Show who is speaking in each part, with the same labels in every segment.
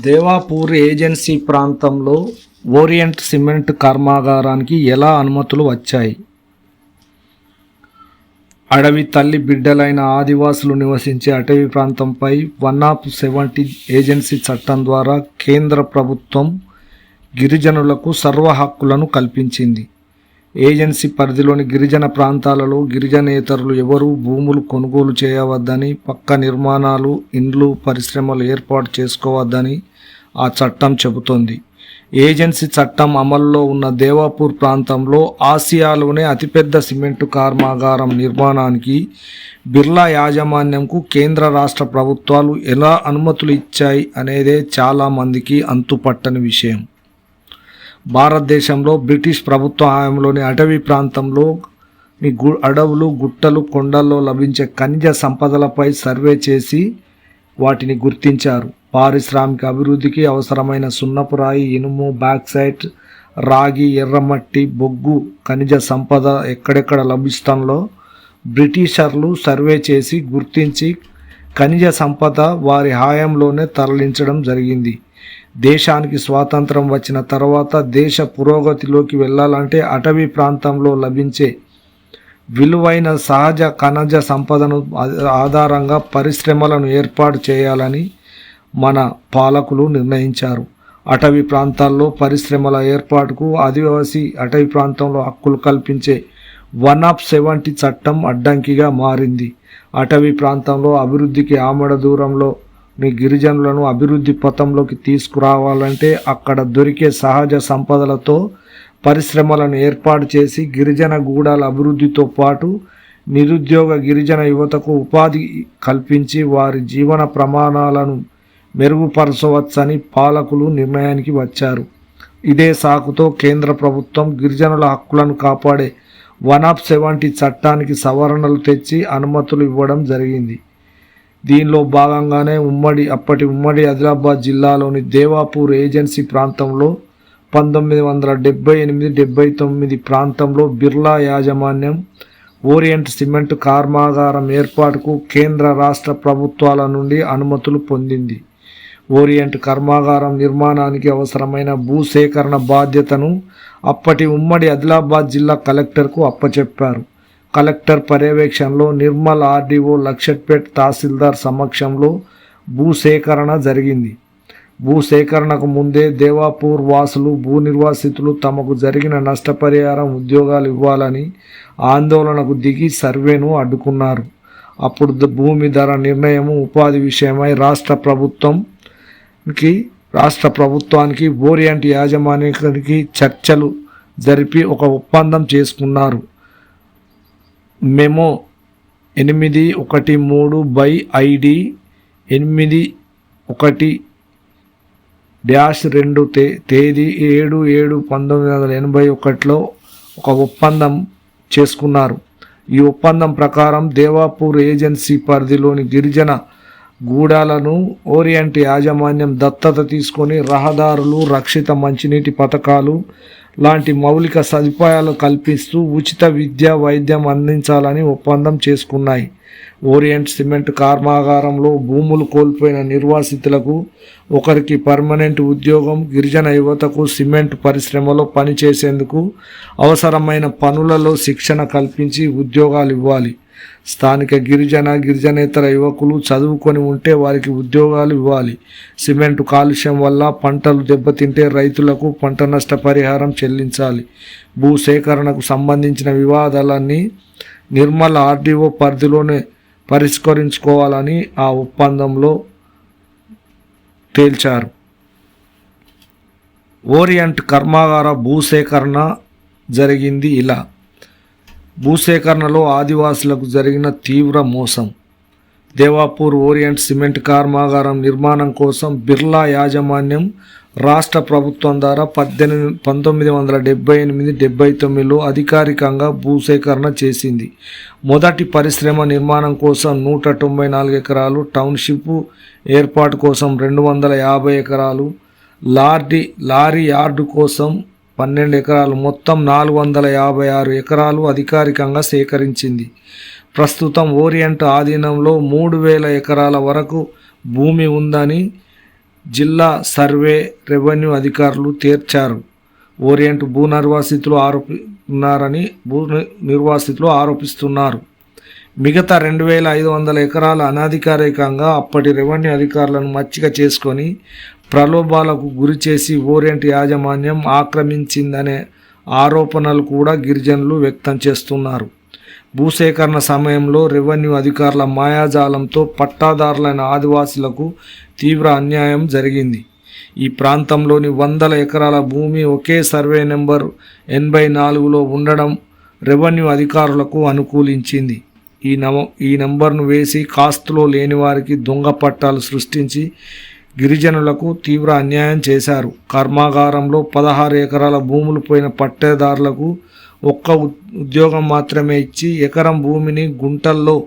Speaker 1: Devapur agency ప్రాంతంలో Orient cement కర్మాగారానికి ఎలా అనుమతులు వచ్చాయి? అడవి తల్లి బిడ్డలైన ఆదివాసులు నివసించే అటవీ ప్రాంతంపై వన్ ఆఫ్ సెవెంటీ ఏజెన్సీ చట్టం ద్వారా కేంద్ర ప్రభుత్వం గిరిజనులకు సర్వ హక్కులను కల్పించింది. ఏజెన్సీ పరిధిలోని గిరిజన ప్రాంతాలలో గిరిజనేతరులు ఎవరూ భూములు కొనుగోలు చేయవద్దని పక్క నిర్మాణాలు ఇండ్లు పరిశ్రమలు ఏర్పాటు చేసుకోవద్దని ఆ చట్టం చెబుతోంది. ఏజెన్సీ చట్టం అమల్లో ఉన్న దేవాపూర్ ప్రాంతంలో ఆసియాలోనే అతిపెద్ద సిమెంటు కర్మాగారం నిర్మాణానికి బిర్లా యాజమాన్యంకు కేంద్ర రాష్ట్ర ప్రభుత్వాలు ఎలా అనుమతులు ఇచ్చాయి అనేదే చాలామందికి అంతుపట్టని విషయం. భారతదేశంలో బ్రిటిష్ ప్రభుత్వ హయాంలోని అటవీ ప్రాంతంలో గు అడవులు గుట్టలు కొండల్లో లభించే ఖనిజ సంపదలపై సర్వే చేసి వాటిని గుర్తించారు. పారిశ్రామిక అభివృద్ధికి అవసరమైన సున్నపురాయి ఇనుము బ్యాక్సైట్ రాగి ఎర్రమట్టి బొగ్గు ఖనిజ సంపద ఎక్కడెక్కడ లభిస్తుందో బ్రిటిషర్లు సర్వే చేసి గుర్తించి ఖనిజ సంపద వారి హాయంలోనే తరలించడం జరిగింది. దేశానికి స్వాతంత్రం వచ్చిన తర్వాత దేశ పురోగతిలోకి వెళ్ళాలంటే అటవీ ప్రాంతంలో లభించే విలువైన సహజ ఖనజ సంపదను ఆధారంగా పరిశ్రమలను ఏర్పాటు చేయాలని మన పాలకులు నిర్ణయించారు. అటవీ ప్రాంతాల్లో పరిశ్రమల ఏర్పాటుకు ఆదివాసీ అటవీ ప్రాంతంలో హక్కులు కల్పించే వన్ ఆఫ్ సెవెంటీ చట్టం అడ్డంకిగా మారింది. అటవీ ప్రాంతంలో అభివృద్ధికి ఆమడ దూరంలో మీ గిరిజనులను అభివృద్ధి పథంలోకి తీసుకురావాలంటే అక్కడ దొరికే సహజ సంపదలతో పరిశ్రమలను ఏర్పాటు చేసి గిరిజన గూడాల అభివృద్ధితో పాటు నిరుద్యోగ గిరిజన యువతకు ఉపాధి కల్పించి వారి జీవన ప్రమాణాలను మెరుగుపరచవచ్చని పాలకులు నిర్ణయానికి వచ్చారు. ఇదే సాకుతో కేంద్ర ప్రభుత్వం గిరిజనుల హక్కులను కాపాడే వన్ ఆఫ్ సెవెంటీ చట్టానికి సవరణలు తెచ్చి అనుమతులు ఇవ్వడం జరిగింది. దీనిలో భాగంగానే ఉమ్మడి అప్పటి ఉమ్మడి ఆదిలాబాద్ జిల్లాలోని దేవాపూర్ ఏజెన్సీ ప్రాంతంలో పంతొమ్మిది వందల డెబ్బై ఎనిమిది డెబ్బై తొమ్మిది ప్రాంతంలో బిర్లా యాజమాన్యం ఓరియంట్ సిమెంట్ కర్మాగారం ఏర్పాటుకు కేంద్ర రాష్ట్ర ప్రభుత్వాల నుండి అనుమతులు పొందింది. ఓరియంట్ కర్మాగారం నిర్మాణానికి అవసరమైన భూసేకరణ బాధ్యతను అప్పటి ఉమ్మడి ఆదిలాబాద్ జిల్లా కలెక్టర్కు అప్పచెప్పారు. కలెక్టర్ పర్యవేక్షణలో నిర్మల్ ఆర్డీఓ లక్షట్పేట్ తహసీల్దార్ సమక్షంలో భూసేకరణ జరిగింది. భూసేకరణకు ముందే దేవాపూర్ వాసులు భూ నిర్వాసితులు తమకు జరిగిన నష్టపరిహారం ఉద్యోగాలు ఇవ్వాలని ఆందోళనకు దిగి సర్వేను అడ్డుకున్నారు. అప్పుడు ద- భూమి ధర నిర్ణయం ఉపాధి విషయమై రాష్ట్ర ప్రభుత్వంకి రాష్ట్ర ప్రభుత్వానికి ఓరియంట్ యాజమాన్యానికి చర్చలు జరిపి ఒక ఒప్పందం చేసుకున్నారు. మెమో ఎనిమిది ఒకటి మూడు బై ఐడి ఎనిమిది ఒకటి డ్యాష్ రెండు తే తేదీ ఏడు ఏడు పంతొమ్మిది వందల ఎనభై ఒకటిలో ఒక ఒప్పందం చేసుకున్నారు. ఈ ఒప్పందం ప్రకారం దేవాపూర్ ఏజెన్సీ పరిధిలోని గిరిజన గూడాలను ఓరియంట్ యాజమాన్యం దత్తత తీసుకొని రహదారులు రక్షిత మంచినీటి పథకాలు లాంటి మౌలిక సదుపాయాలు కల్పిస్తూ ఉచిత విద్య వైద్యం అందించాలని ఒప్పందం చేసుకున్నాయి. ఓరియంట్ సిమెంట్ కర్మాగారంలో భూములు కోల్పోయిన నిర్వాసితులకు ఒకరికి పర్మనెంట్ ఉద్యోగం గిరిజన యువతకు సిమెంట్ పరిశ్రమలో పనిచేసేందుకు అవసరమైన పనులలో శిక్షణ కల్పించి ఉద్యోగాలు ఇవ్వాలి. స్థానిక గిరిజన గిరిజనేతర యువకులు చదువుకొని ఉంటే వారికి ఉద్యోగాలు ఇవ్వాలి. సిమెంట్ కాలుష్యం వల్ల పంటలు దెబ్బతింటే రైతులకు పంట నష్ట పరిహారం చెల్లించాలి. భూసేకరణకు సంబంధించిన వివాదాలన్నీ నిర్మల్ ఆర్డీఓ పరిధిలోనే పరిష్కరించుకోవాలని ఆ ఒప్పందంలో తేల్చారు. ఓరియంట్ కర్మాగార భూసేకరణ జరిగింది ఇలా. భూసేకరణలో ఆదివాసులకు జరిగిన తీవ్ర మోసం. దేవాపూర్ ఓరియంట్ సిమెంట్ కర్మాగారం నిర్మాణం కోసం బిర్లా యాజమాన్యం రాష్ట్ర ప్రభుత్వం ద్వారా పద్దెనిమిది పంతొమ్మిది వందల డెబ్బై ఎనిమిది డెబ్బై తొమ్మిదిలో అధికారికంగా భూసేకరణ చేసింది. మొదటి పరిశ్రమ నిర్మాణం కోసం నూట తొంభై నాలుగు ఎకరాలు టౌన్షిప్ ఏర్పాటు కోసం రెండు వందల యాభై ఎకరాలు లార్డీ లారీ యార్డు కోసం పన్నెండు ఎకరాలు మొత్తం నాలుగు వందల యాభై ఆరు ఎకరాలు అధికారికంగా సేకరించింది. ప్రస్తుతం ఓరియంట్ ఆధీనంలో మూడు వేల ఎకరాల వరకు భూమి ఉందని జిల్లా సర్వే రెవెన్యూ అధికారులు తేర్చారు. ఓరియంట్ భూ నిర్వాసితులు ఆరోపి ఉన్నారని భూ నిర్వాసితులు ఆరోపిస్తున్నారు. మిగతా రెండు వేల ఐదు వందల ఎకరాల అనధికారికంగా అప్పటి రెవెన్యూ అధికారులను మచ్చిక చేసుకొని ప్రలోభాలకు గురి చేసి ఓరియంట్ యాజమాన్యం ఆక్రమించిందనే ఆరోపణలు కూడా గిరిజనులు వ్యక్తం చేస్తున్నారు. భూసేకరణ సమయంలో రెవెన్యూ అధికారుల మాయాజాలంతో పట్టాదారులైన ఆదివాసులకు తీవ్ర అన్యాయం జరిగింది. ఈ ప్రాంతంలోని వందల ఎకరాల భూమి ఒకే సర్వే నెంబర్ ఎనభై నాలుగులో ఉండడం రెవెన్యూ అధికారులకు అనుకూలించింది. ఈ నమ ఈ నెంబర్ను వేసి కాస్తులో లేని వారికి దొంగ పట్టాలు సృష్టించి గిరిజనులకు తీవ్ర అన్యాయం చేశారు. కర్మాగారంలో పదహారు ఎకరాల భూములు పోయిన పట్టేదారులకు ఒక్క ఉ- ఉద్యోగం మాత్రమే ఇచ్చి ఎకరం భూమిని గుంటల్లో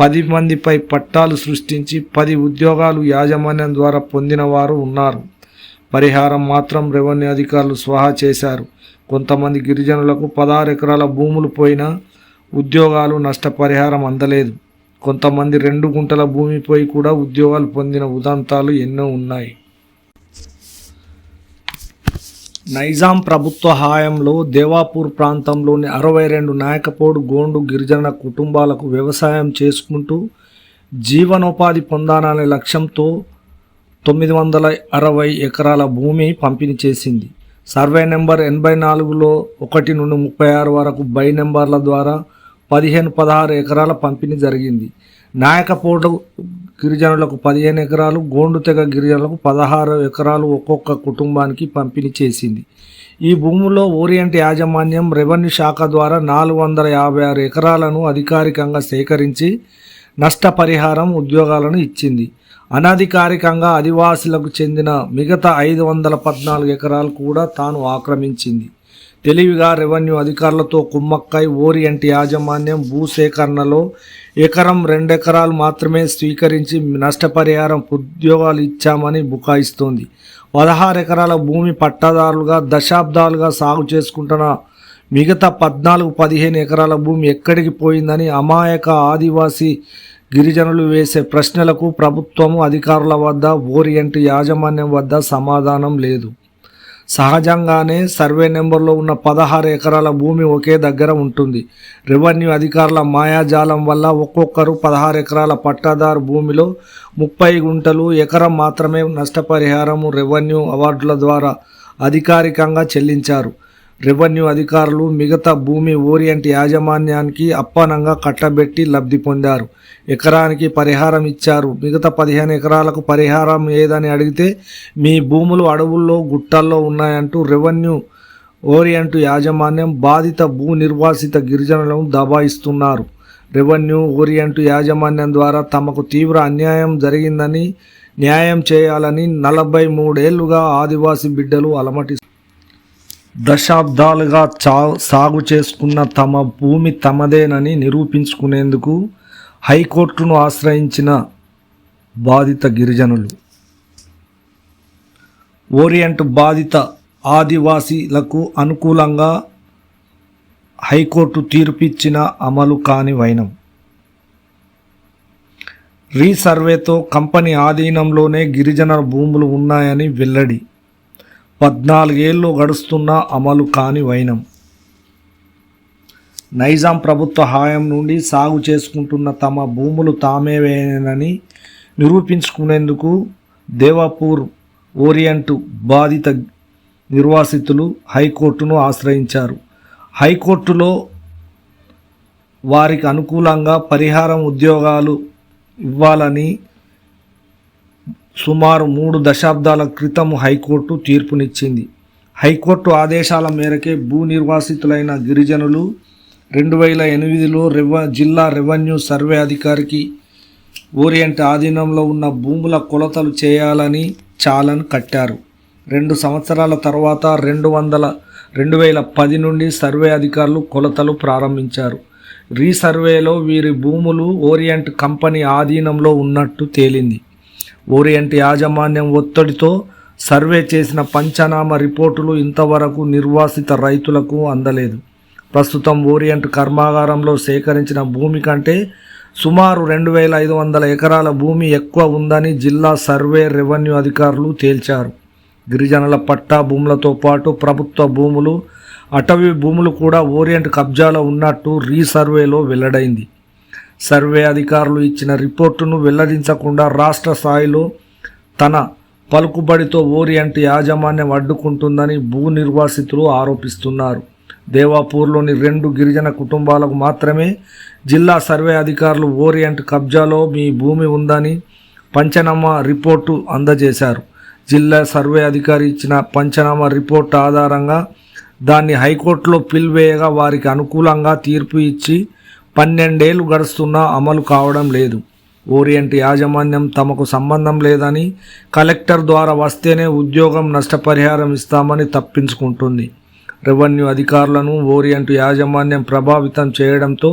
Speaker 1: పది మందిపై పట్టాలు సృష్టించి పది ఉద్యోగాలు యాజమాన్యం ద్వారా పొందిన వారు ఉన్నారు. పరిహారం మాత్రం రెవెన్యూ అధికారులు స్వాహా చేశారు. కొంతమంది గిరిజనులకు పదహారు ఎకరాల భూములు పోయిన ఉద్యోగాలు నష్టపరిహారం అందలేదు. కొంతమంది రెండు గుంటల భూమిపై కూడా ఉద్యోగాలు పొందిన ఉదంతాలు ఎన్నో ఉన్నాయి. నైజాం ప్రభుత్వ హాయంలో దేవాపూర్ ప్రాంతంలోని అరవై రెండు నాయకపోడు గోండు గిరిజన కుటుంబాలకు వ్యవసాయం చేసుకుంటూ జీవనోపాధి పొందాలనే లక్ష్యంతో తొమ్మిది వందల అరవై ఎకరాల భూమి పంపిణీ చేసింది. సర్వే నెంబర్ ఎనభై నాలుగులో ఒకటి నుండి ముప్పై ఆరు వరకు బై నెంబర్ల ద్వారా పదిహేను పదహారు ఎకరాల పంపిణీ జరిగింది. నాయకపోడు గిరిజనులకు పదిహేను ఎకరాలు గోండు తెగ గిరిజనులకు పదహారు ఎకరాలు ఒక్కొక్క కుటుంబానికి పంపిణీ చేసింది. ఈ భూములో ఓరియంట్ యాజమాన్యం రెవెన్యూ శాఖ ద్వారా నాలుగు వందల యాభై ఆరు ఎకరాలను అధికారికంగా సేకరించి నష్టపరిహారం ఉద్యోగాలను ఇచ్చింది. అనధికారికంగా ఆదివాసులకు చెందిన మిగతా ఐదు వందల పద్నాలుగు ఎకరాలు కూడా తాను ఆక్రమించింది. తెలివిగా రెవెన్యూ అధికారులతో కుమ్మక్కై ఓరియంట్ యాజమాన్యం భూసేకరణలో ఎకరం రెండెకరాలు మాత్రమే స్వీకరించి నష్టపరిహారం ఉద్యోగాలు ఇచ్చామని బుకాయిస్తోంది. పదహారు ఎకరాల భూమి పట్టాదారులుగా దశాబ్దాలుగా సాగు చేసుకుంటున్న మిగతా పద్నాలుగు పదిహేను ఎకరాల భూమి ఎక్కడికి పోయిందని అమాయక ఆదివాసీ గిరిజనులు వేసే ప్రశ్నలకు ప్రభుత్వము అధికారుల వద్ద ఓరియంట్ యాజమాన్యం వద్ద సమాధానం లేదు. సహజంగానే సర్వే నెంబర్లో ఉన్న పదహారు ఎకరాల భూమి ఒకే దగ్గర ఉంటుంది. రెవెన్యూ అధికారుల మాయాజాలం వల్ల ఒక్కొక్కరు పదహారు ఎకరాల పట్టాదారు భూమిలో ముప్పై గుంటలు ఎకరం మాత్రమే నష్టపరిహారము రెవెన్యూ అవార్డుల ద్వారా అధికారికంగా చెల్లించారు. రెవెన్యూ అధికారులు మిగతా భూమి ఓరియంట్ యాజమాన్యానికి అప్పనంగా కట్టబెట్టి లబ్ధి పొందారు. ఎకరానికి పరిహారం ఇచ్చారు. మిగతా పదిహేను ఎకరాలకు పరిహారం ఏదని అడిగితే మీ భూములు అడవుల్లో గుట్టల్లో ఉన్నాయంటూ రెవెన్యూ ఓరియంట్ యాజమాన్యం బాధిత భూ నిర్వాసిత గిరిజనులను దబాయిస్తున్నారు. రెవెన్యూ ఓరియంట్ యాజమాన్యం ద్వారా తమకు తీవ్ర అన్యాయం జరిగిందని న్యాయం చేయాలని నలభై మూడేళ్ళుగా ఆదివాసీ బిడ్డలు అలమటి దశాబ్దాలుగా చా సాగు చేసుకున్న తమ భూమి తమదేనని నిరూపించుకునేందుకు హైకోర్టును ఆశ్రయించిన బాధిత గిరిజనులు ఓరియంట్ బాధిత ఆదివాసీలకు అనుకూలంగా హైకోర్టు తీర్పిచ్చిన అమలు కాని వైనం. రీసర్వేతో కంపెనీ ఆధీనంలోనే గిరిజన భూములు ఉన్నాయని వెల్లడి. పద్నాలుగేళ్ళు గడుస్తున్న అమలు కాని వైనం. నైజాం ప్రభుత్వ హాయం నుండి సాగు చేసుకుంటున్న తమ భూములు తామేవేనని నిరూపించుకునేందుకు దేవాపూర్ ఓరియంట్ బాధిత నిర్వాసితులు హైకోర్టును ఆశ్రయించారు. హైకోర్టులో వారికి అనుకూలంగా పరిహారం ఉద్యోగాలు ఇవ్వాలని సుమారు మూడు దశాబ్దాల క్రితం హైకోర్టు తీర్పునిచ్చింది. హైకోర్టు ఆదేశాల మేరకే భూ నిర్వాసితులైన గిరిజనులు రెండు వేల ఎనిమిదిలో రెవ జిల్లా రెవెన్యూ సర్వే అధికారికి ఓరియంట్ ఆధీనంలో ఉన్న భూముల కొలతలు చేయాలని చాలన్ కట్టారు. రెండు సంవత్సరాల తర్వాత రెండు వందల రెండు వేల పది నుండి సర్వే అధికారులు కొలతలు ప్రారంభించారు. రీసర్వేలో వీరి భూములు ఓరియంట్ కంపెనీ ఆధీనంలో ఉన్నట్టు తేలింది. ఓరియంట్ యాజమాన్యం ఒత్తిడితో సర్వే చేసిన పంచనామా రిపోర్టులు ఇంతవరకు నిర్వాసిత రైతులకు అందలేదు. ప్రస్తుతం ఓరియంట్ కర్మాగారంలో సేకరించిన భూమి కంటే సుమారు రెండు వేల ఐదు వందల ఎకరాల భూమి ఎక్కువ ఉందని జిల్లా సర్వే రెవెన్యూ అధికారులు తేల్చారు. గిరిజనుల పట్టా భూములతో పాటు ప్రభుత్వ భూములు అటవీ భూములు కూడా ఓరియంట్ కబ్జాలో ఉన్నట్టు రీసర్వేలో వెల్లడైంది. సర్వే అధికారులు ఇచ్చిన రిపోర్టును వెల్లడించకుండా రాష్ట్ర స్థాయిలో తన పలుకుబడితో ఓరియంట్ యాజమాన్యం అడ్డుకుంటుందని భూ నిర్వాసితులు ఆరోపిస్తున్నారు. దేవాపూర్లోని రెండు గిరిజన కుటుంబాలకు మాత్రమే జిల్లా సర్వే అధికారులు ఓరియంట్ కబ్జాలో మీ భూమి ఉందని పంచనామా రిపోర్టు అందజేశారు. జిల్లా సర్వే అధికారి ఇచ్చిన పంచనామా రిపోర్టు ఆధారంగా దాన్ని హైకోర్టులో పిల్వేయగా వారికి అనుకూలంగా తీర్పు ఇచ్చి పన్నెండేళ్ళు గడుస్తున్నా అమలు కావడం లేదు. ఓరియంట్ యాజమాన్యం తమకు సంబంధం లేదని కలెక్టర్ ద్వారా వస్తేనే ఉద్యోగం నష్టపరిహారం ఇస్తామని తప్పించుకుంటుంది. రెవెన్యూ అధికారులను ఓరియంట్ యాజమాన్యం ప్రభావితం చేయడంతో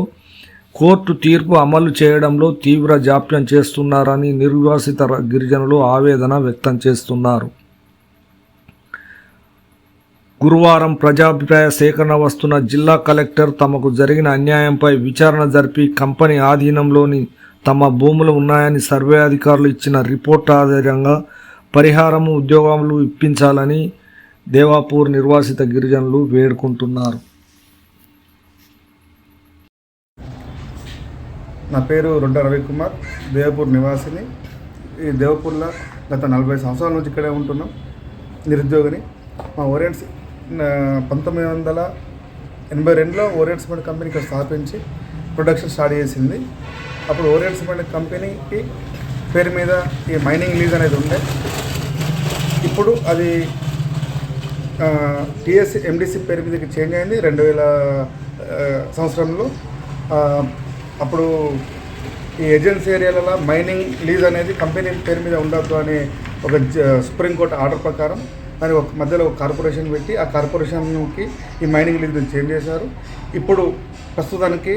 Speaker 1: కోర్టు తీర్పు అమలు చేయడంలో తీవ్ర జాప్యం చేస్తున్నారని నిర్వాసిత గిరిజనులు ఆవేదన వ్యక్తం చేస్తున్నారు. గురువారం ప్రజాభిప్రాయ సేకరణ వస్తున్న జిల్లా కలెక్టర్ తమకు జరిగిన అన్యాయంపై విచారణ జరిపి కంపెనీ ఆధీనంలోని తమ భూములు ఉన్నాయని సర్వే అధికారులు ఇచ్చిన రిపోర్ట్ ఆధారంగా పరిహారము ఉద్యోగములు ఇప్పించాలని దేవాపూర్ నిర్వాసిత గిరిజనులు వేడుకుంటున్నారు.
Speaker 2: నా పేరు రొడ్డ రవికుమార్ దేవపూర్ నివాసిని. ఈ దేవపూర్లో గత నలభై సంవత్సరాల నుంచి ఇక్కడే ఉంటున్నాం నిరుద్యోగిని. మా ఓరియంట్స్ పంతొమ్మిది వందల ఎనభై రెండులో ఓరియంట్ సిమెంట్ కంపెనీ ఇక్కడ స్థాపించి ప్రొడక్షన్ స్టార్ట్ చేసింది. అప్పుడు ఓరియంట్ సిమెంట్ కంపెనీకి పేరు మీద ఈ మైనింగ్ లీజ్ అనేది ఉండే. ఇప్పుడు అది టీఎస్ ఎండిసి పేరు మీదకి చేంజ్ అయింది. రెండు వేల సంవత్సరంలో అప్పుడు ఈ ఏజెన్సీ ఏరియాలలో మైనింగ్ లీజ్ అనేది కంపెనీ పేరు మీద ఉండొద్దు అని ఒక జ- సుప్రీంకోర్టు ఆర్డర్ ప్రకారం దాని ఒక మధ్యలో ఒక కార్పొరేషన్ పెట్టి ఆ కార్పొరేషన్కి ఈ మైనింగ్ లీజ్ని చేంజ్ చేశారు. ఇప్పుడు ప్రస్తుతానికి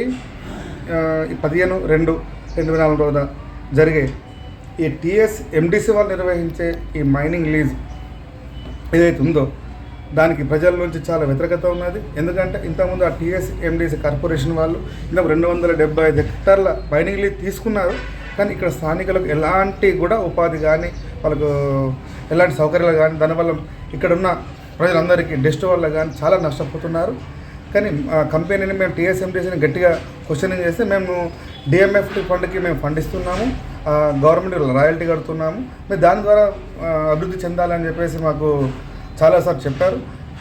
Speaker 2: ఈ పదిహేను రెండు రెండు వేల నాలుగు రోజున జరిగే ఈ టిఎస్ ఎండిసి వాళ్ళు నిర్వహించే ఈ మైనింగ్ లీజ్ ఏదైతే ఉందో దానికి ప్రజల నుంచి చాలా వ్యతిరేకత ఉన్నది. ఎందుకంటే ఇంతకుముందు ఆ టీఎస్ ఎండిసి కార్పొరేషన్ వాళ్ళు ఇంత రెండు వందల డెబ్బై ఐదు హెక్టార్ల మైనింగ్ లీజ్ తీసుకున్నారు. కానీ ఇక్కడ స్థానికులకు ఎలాంటి కూడా ఉపాధి కానీ వాళ్ళకు ఎలాంటి సౌకర్యాలు కానీ దానివల్ల ఇక్కడ ఉన్న ప్రజలందరికీ డస్ట్ వల్ల కానీ చాలా నష్టపోతున్నారు. కానీ కంపెనీని మేము టీఎస్ఎంటీసీని గట్టిగా క్వశ్చనింగ్ చేస్తే మేము డిఎంఎఫ్టీ ఫండ్కి మేము ఫండ్ ఇస్తున్నాము. గవర్నమెంట్ రాయల్టీ కడుతున్నాము. మేము దాని ద్వారా అభివృద్ధి చెందాలని చెప్పేసి మాకు చాలాసార్లు చెప్పారు.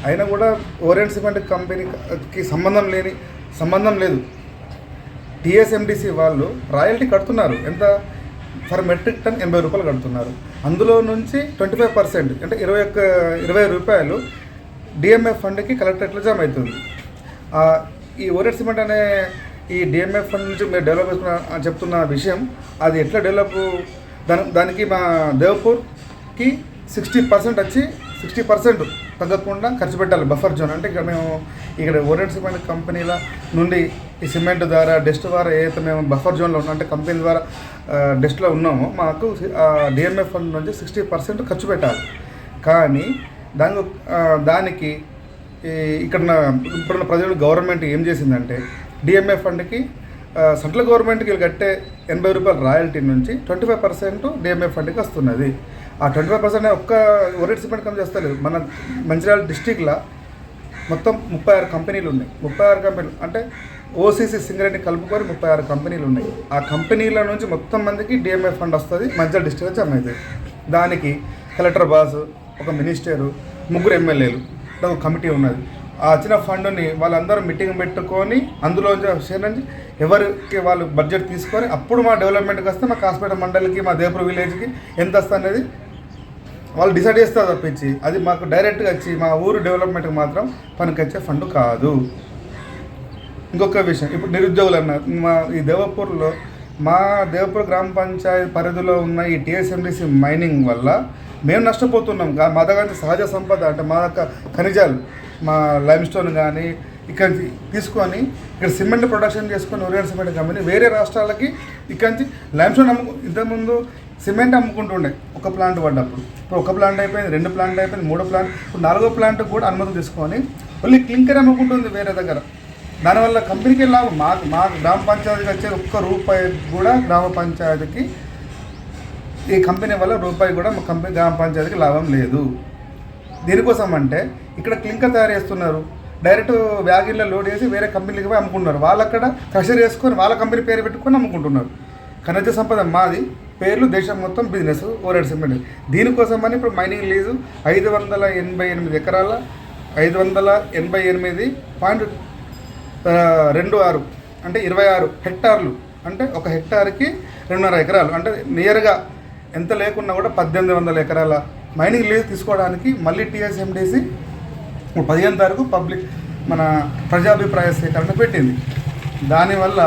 Speaker 2: అయినా కూడా ఓరియంట్ సిమెంట్ కంపెనీకి సంబంధం లేని సంబంధం లేదు. టీఎస్ఎండిసి వాళ్ళు రాయల్టీ కడుతున్నారు. ఎంత? ఫర్ మెట్రిక్ టన్ ఎనభై రూపాయలు కడుతున్నారు. అందులో నుంచి ట్వంటీ ఫైవ్ పర్సెంట్ అంటే ఇరవై ఒక్క ఇరవై రూపాయలు డిఎంఎఫ్ ఫండ్కి కలెక్టరేట్లో జమ అవుతుంది. ఈ ఓరెట్ సిమెంట్ అనే ఈ డిఎంఎఫ్ ఫండ్ నుంచి మీరు డెవలప్ చేసుకున్న చెప్తున్న విషయం అది ఎట్లా డెవలప్? దాని దానికి మా దేవపూర్కి సిక్స్టీ పర్సెంట్ వచ్చి సిక్స్టీ పర్సెంట్ తగ్గకుండా ఖర్చు పెట్టాలి బఫర్ జోన్ అంటే ఇక్కడ మేము ఇక్కడ ఓరెంట్ సిమెంట్ కంపెనీల నుండి ఈ సిమెంట్ ద్వారా డెస్ట్ ద్వారా ఏదైతే మేము బఫర్ జోన్లో ఉన్నాం అంటే కంపెనీ ద్వారా డెస్ట్లో ఉన్నామో మాకు డిఎంఎఫ్ ఫండ్ నుంచి సిక్స్టీ పర్సెంట్ ఖర్చు పెట్టాలి. కానీ దాని దానికి ఇక్కడ ఇప్పుడున్న ప్రజలు గవర్నమెంట్ ఏం చేసిందంటే డిఎంఎఫ్ ఫండ్కి సెంట్రల్ గవర్నమెంట్కి వీళ్ళు కట్టే ఎనభై రూపాయల రాయల్టీ నుంచి ట్వంటీ ఫైవ్ పర్సెంట్ డిఎంఎఫ్ ఫండ్కి వస్తున్నది. ఆ ట్వంటీ ఫైవ్ పర్సెంట్ ఒక్క ఒరేట్ సిమెంట్ కంపెనీ చేస్తలేదు. మన మంచిర్యాల డిస్టిక్లో మొత్తం ముప్పై ఆరు కంపెనీలు ఉన్నాయి ముప్పై ఆరు కంపెనీలు అంటే ఓసీసీ సింగరేణి కలుపుకొని ముప్పై ఆరు కంపెనీలు ఉన్నాయి ఆ కంపెనీల నుంచి మొత్తం మందికి డిఎంఏ ఫండ్ వస్తుంది మంచిర్యాల డిస్టిక్ వచ్చి అమ్మాయి దానికి కలెక్టర్ బాస్ ఒక మినిస్టరు ముగ్గురు ఎమ్మెల్యేలు ఒక కమిటీ ఉన్నది. ఆ వచ్చిన ఫండ్ని వాళ్ళందరూ మీటింగ్ పెట్టుకొని అందులో షేర్ నుంచి ఎవరికి వాళ్ళు బడ్జెట్ తీసుకొని అప్పుడు మా డెవలప్మెంట్కి వస్తే మా కాస్పేట మండలికి మా దేపూర్ విలేజ్కి ఎంత వస్తుంది అనేది వాళ్ళు డిసైడ్ చేస్తారు తప్పించి. అది మాకు డైరెక్ట్గా వచ్చి మా ఊరు డెవలప్మెంట్కి మాత్రం పనికొచ్చే ఫండ్ కాదు. ఇంకొక విషయం ఇప్పుడు నిరుద్యోగులు అన్నారు మా ఈ దేవపూర్లో మా దేవపూర్ గ్రామ పంచాయతీ పరిధిలో ఉన్న ఈ టీఎస్ఎండిసి మైనింగ్ వల్ల మేము నష్టపోతున్నాం. మా దగ్గర నుంచి సహజ సంపద అంటే మా యొక్క ఖనిజాలు మా లైమ్ స్టోన్ కానీ ఇక్కడ నుంచి తీసుకొని ఇక్కడ సిమెంట్ ప్రొడక్షన్ చేసుకొని ఒరియంట్ సిమెంట్ కంపెనీ వేరే రాష్ట్రాలకి ఇక్కడ నుంచి లైమ్ స్టోన్ అమ్ము ఇంతకుముందు సిమెంట్ అమ్ముకుంటుండే. ఒక ప్లాంట్ పడ్డప్పుడు. ఇప్పుడు ఒక ప్లాంట్ అయిపోయింది రెండు ప్లాంట్ అయిపోయింది మూడో ప్లాంట్. ఇప్పుడు నాలుగో ప్లాంట్ కూడా అనుమతి తీసుకొని ఓన్లీ క్లింకర్ అమ్ముకుంటుంది వేరే దగ్గర. దానివల్ల కంపెనీకి లాభం. మా మా గ్రామ పంచాయతీకి వచ్చే ఒక్క రూపాయి కూడా గ్రామ పంచాయతీకి ఈ కంపెనీ వల్ల రూపాయి కూడా మా కంపెనీ గ్రామ పంచాయతీకి లాభం లేదు. దీనికోసం అంటే ఇక్కడ క్లింకర్ తయారు చేస్తున్నారు. డైరెక్ట్ వ్యాగిన్లో లోడ్ చేసి వేరే కంపెనీకి పోయి అమ్ముకుంటున్నారు. వాళ్ళు అక్కడ క్రషర్ చేసుకొని వాళ్ళ కంపెనీ పేరు పెట్టుకొని అమ్ముకుంటున్నారు. ఖనిజ సంపద మాది పేర్లు దేశం మొత్తం బిజినెస్ ఓరెడ్ సిమెంట్ దీనికోసమని ఇప్పుడు మైనింగ్ లీజు ఐదు వందల ఎనభై ఎనిమిది ఎకరాల ఐదు వందల ఎనభై ఎనిమిది పాయింట్ రెండు ఆరు అంటే ఇరవై ఆరు హెక్టార్లు అంటే ఒక హెక్టార్కి రెండున్నర ఎకరాలు. అంటే నియర్గా ఎంత లేకున్నా కూడా పద్దెనిమిది వందల ఎకరాల మైనింగ్ లీజ్ తీసుకోవడానికి మళ్ళీ టీఎస్ఎండిసి పదిహేను తారీఖు పబ్లిక్ మన ప్రజాభిప్రాయ సేకరణ పెట్టింది. దానివల్ల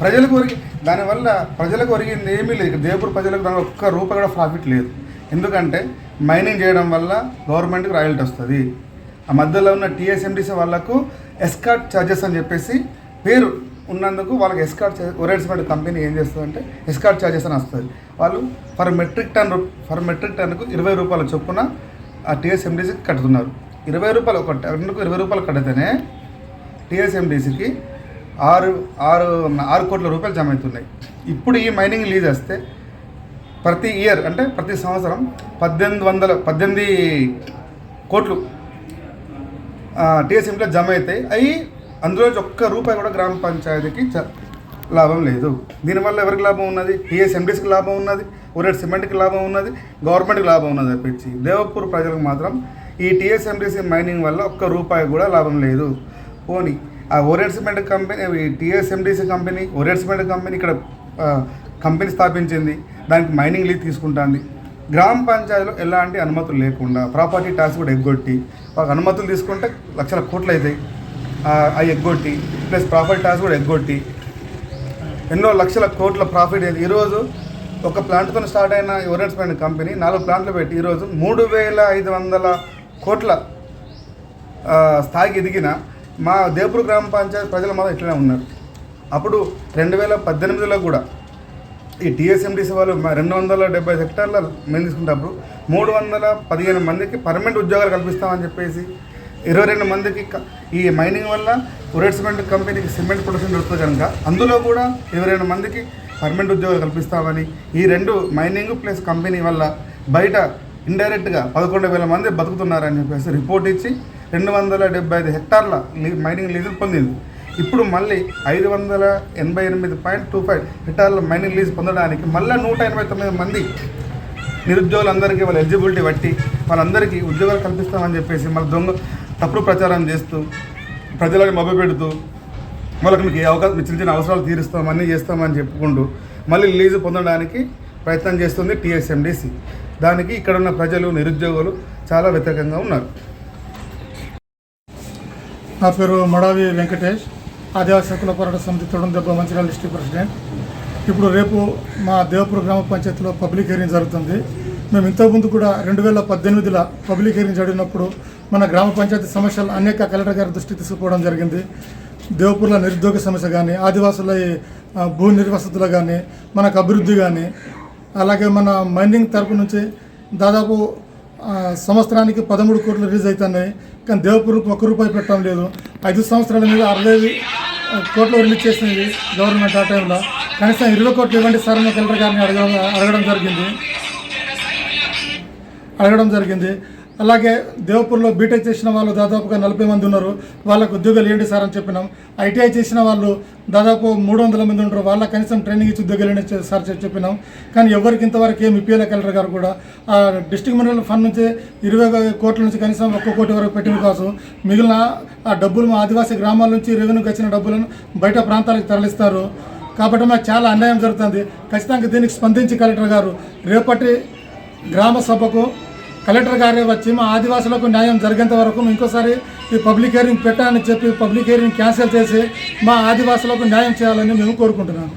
Speaker 2: ప్రజలకు ఒరిగి దానివల్ల ప్రజలకు ఒరిగింది ఏమీ లేదు. ఇక్కడ దేవపూర్ ప్రజలకు దాని ఒక్క రూపాయి కూడా ప్రాఫిట్ లేదు. ఎందుకంటే మైనింగ్ చేయడం వల్ల గవర్నమెంట్కి రాయల్టీ వస్తుంది. ఆ మధ్యలో ఉన్న టీఎస్ఎండిసి వాళ్ళకు ఎస్కాట్ ఛార్జెస్ అని చెప్పేసి పేరు ఉన్నందుకు వాళ్ళకి ఎస్కాట్ ఒరేట్స్మెంట్ కంపెనీ ఏం చేస్తుందంటే ఎస్కాట్ ఛార్జెస్ అని వస్తుంది. వాళ్ళు per metric ton per metric టన్కు ఇరవై రూపాయల చొప్పున ఆ టీఎస్ఎండిసికి కట్టుతున్నారు ఇరవై రూపాయలు ఒక టన్నుకు ఇరవై రూపాయలు కడితేనే టీఎస్ఎండిసికి ఆరు ఆరు ఆరు కోట్ల రూపాయలు జమ అవుతున్నాయి. ఇప్పుడు ఈ మైనింగ్ లీజ్ వస్తే ప్రతి ఇయర్ అంటే ప్రతి సంవత్సరం పద్దెనిమిది వందల పద్దెనిమిది కోట్లు టీఎస్ఎంలో జమ అవుతాయి. అవి అందులో ఒక్క రూపాయి కూడా గ్రామ పంచాయతీకి లాభం లేదు. దీనివల్ల ఎవరికి లాభం ఉన్నది? టీఎస్ఎండీస్కి లాభం ఉన్నది. ఒరేట్ సిమెంట్కి లాభం ఉన్నది. గవర్నమెంట్కి లాభం ఉన్నది తప్పించి. దేవపూర్ ప్రజలకు మాత్రం ఈ టీఎస్ఎండీసీ మైనింగ్ వల్ల ఒక్క రూపాయి కూడా లాభం లేదు. పోనీ ఆ ఓరియర్ సిమెంట్ కంపెనీ టీఎస్ఎండిసి కంపెనీ ఓరియర్ సిమెంట్ కంపెనీ ఇక్కడ కంపెనీ స్థాపించింది. దానికి మైనింగ్ లీజ్ తీసుకుంటుంది. గ్రామ పంచాయతీలో ఎలాంటి అనుమతులు లేకుండా ప్రాపర్టీ ట్యాక్స్ కూడా ఎగ్గొట్టి వాళ్ళకి అనుమతులు తీసుకుంటే లక్షల కోట్లు అవుతాయి. అవి ఎగ్గొట్టి ప్లస్ ప్రాపర్టీ ట్యాక్స్ కూడా ఎగ్గొట్టి ఎన్నో లక్షల కోట్ల ప్రాఫిట్ అయింది. ఈరోజు ఒక ప్లాంట్తో స్టార్ట్ అయిన యువరెడ్స్మెంట్ కంపెనీ నాలుగు ప్లాంట్లు పెట్టి ఈరోజు మూడు వేల ఐదు వందల కోట్ల స్థాయికి ఎదిగిన మా దేవపూర్ గ్రామ పంచాయతీ ప్రజలు మాత్రం ఇట్లనే ఉన్నారు. అప్పుడు రెండు వేల పద్దెనిమిదిలో కూడా ఈ టీఎస్ఎండిసి వాళ్ళు రెండు వందల డెబ్బై హెక్టార్ల మేము తీసుకుంటప్పుడు మూడు వందల పదిహేను మందికి పర్మనెంట్ ఉద్యోగాలు కల్పిస్తామని చెప్పేసి ఇరవై రెండు మందికి ఈ మైనింగ్ వల్ల ఉరేట్ సిమెంట్ కంపెనీకి సిమెంట్ ప్రొడక్షన్ దొరుకుతుంది కనుక అందులో కూడా ఇరవై రెండు మందికి పర్మనెంట్ ఉద్యోగాలు కల్పిస్తామని ఈ రెండు మైనింగ్ ప్లస్ కంపెనీ వల్ల బయట ఇండైరెక్ట్గా పదకొండు వేల మంది బతుకుతున్నారని చెప్పేసి రిపోర్ట్ ఇచ్చి రెండు వందల డెబ్బై ఐదు హెక్టార్ల లీ మైనింగ్ లీజులు పొందింది. ఇప్పుడు మళ్ళీ ఐదు వందల ఎనభై ఎనిమిది పాయింట్ టూ ఫైవ్ హెక్టార్ల మైనింగ్ లీజ్ పొందడానికి మళ్ళీ నూట ఎనభై తొమ్మిది మంది నిరుద్యోగులందరికీ వాళ్ళ ఎలిజిబిలిటీ బట్టి వాళ్ళందరికీ ఉద్యోగాలు కల్పిస్తామని చెప్పేసి మళ్ళీ దొంగ తప్పుడు ప్రచారం చేస్తూ ప్రజలను మభ్యపెడుతూ వాళ్ళకి మీకు ఏ అవకాశం చిన్న చిన్న అవసరాలు తీరుస్తాం అన్నీ చేస్తామని చెప్పుకుంటూ మళ్ళీ లీజు పొందడానికి ప్రయత్నం చేస్తుంది టీఎస్ఎండిసి. దానికి ఇక్కడ ఉన్న ప్రజలు నిరుద్యోగులు చాలా వ్యతిరేకంగా ఉన్నారు.
Speaker 3: నా పేరు మడావి వెంకటేష్ ఆదివాసీ హక్కుల పోరాట సమితి తొడందెబ్బ మంచిర్యాల డిస్టిక్ ప్రెసిడెంట్. ఇప్పుడు రేపు మా దేవపుర గ్రామ పంచాయతీలో పబ్లిక్ హీరింగ్ జరుగుతుంది. మేము ఇంతకుముందు కూడా రెండు వేల పద్దెనిమిదిలో పబ్లిక్ హీరింగ్ జరిగినప్పుడు మన గ్రామ పంచాయతీ సమస్యలు అనేక కలెక్టర్ గారి దృష్టికి తీసుకుపోవడం జరిగింది. దేవపూర్లో నిరుద్యోగ సమస్య కానీ ఆదివాసుల ఈ, భూ నిర్వసతులు కానీ మనకు అభివృద్ధి కానీ అలాగే మన మైనింగ్ తరపు నుంచి దాదాపు సంవత్సరానికి పదమూడు కోట్లు రిలీజ్ అవుతున్నాయి కానీ దేవపూర్కి ఒక్క రూపాయి పెట్టడం లేదు. ఐదు సంవత్సరాల మీద అరవై కోట్లు రిలీజ్ చేసింది గవర్నమెంట్ ఆ టైంలో. కనీసం ఇరవై కోట్లు ఇవ్వండి సార్ అని కలెక్టర్ గారిని అడగడం అడగడం జరిగింది. అడగడం జరిగింది. అలాగే దేవపూర్లో బీటెక్ చేసిన వాళ్ళు దాదాపుగా నలభై మంది ఉన్నారు. వాళ్ళకు ఉద్యోగాలు ఏంటి సార్ అని చెప్పినాం. ఐటీఐ చేసిన వాళ్ళు దాదాపు మూడు వందల మంది ఉంటారు వాళ్ళ కనీసం ట్రైనింగ్ ఇచ్చి ఉద్యోగాలు ఏంటి సార్ చెప్పినాం. కానీ ఎవరికి ఇంతవరకు ఏమి ఇప్పియలే కలెక్టర్ గారు కూడా. ఆ డిస్ట్రిక్ట్ మినరల్ ఫండ్ నుంచి ఇరవై కోట్ల నుంచి కనీసం ఒక్క కోటి వరకు పెట్టిన కోసం మిగిలిన ఆ డబ్బులు మా ఆదివాసీ గ్రామాల నుంచి రెవెన్యూకి వచ్చిన డబ్బులను బయట ప్రాంతాలకు తరలిస్తారు. కాబట్టి మాకు చాలా అన్యాయం జరుగుతుంది. ఖచ్చితంగా దీనికి స్పందించి కలెక్టర్ గారు రేపటి గ్రామ సభకు కలెక్టర్ గారే వచ్చి మా ఆదివాసులకు న్యాయం జరిగేంత వరకు ఇంకోసారి ఈ పబ్లిక్ హియరింగ్ పెట్టాలని చెప్పి పబ్లిక్ హియరింగ్ క్యాన్సిల్ చేసి మా ఆదివాసులకు న్యాయం చేయాలని మేము కోరుకుంటున్నాము.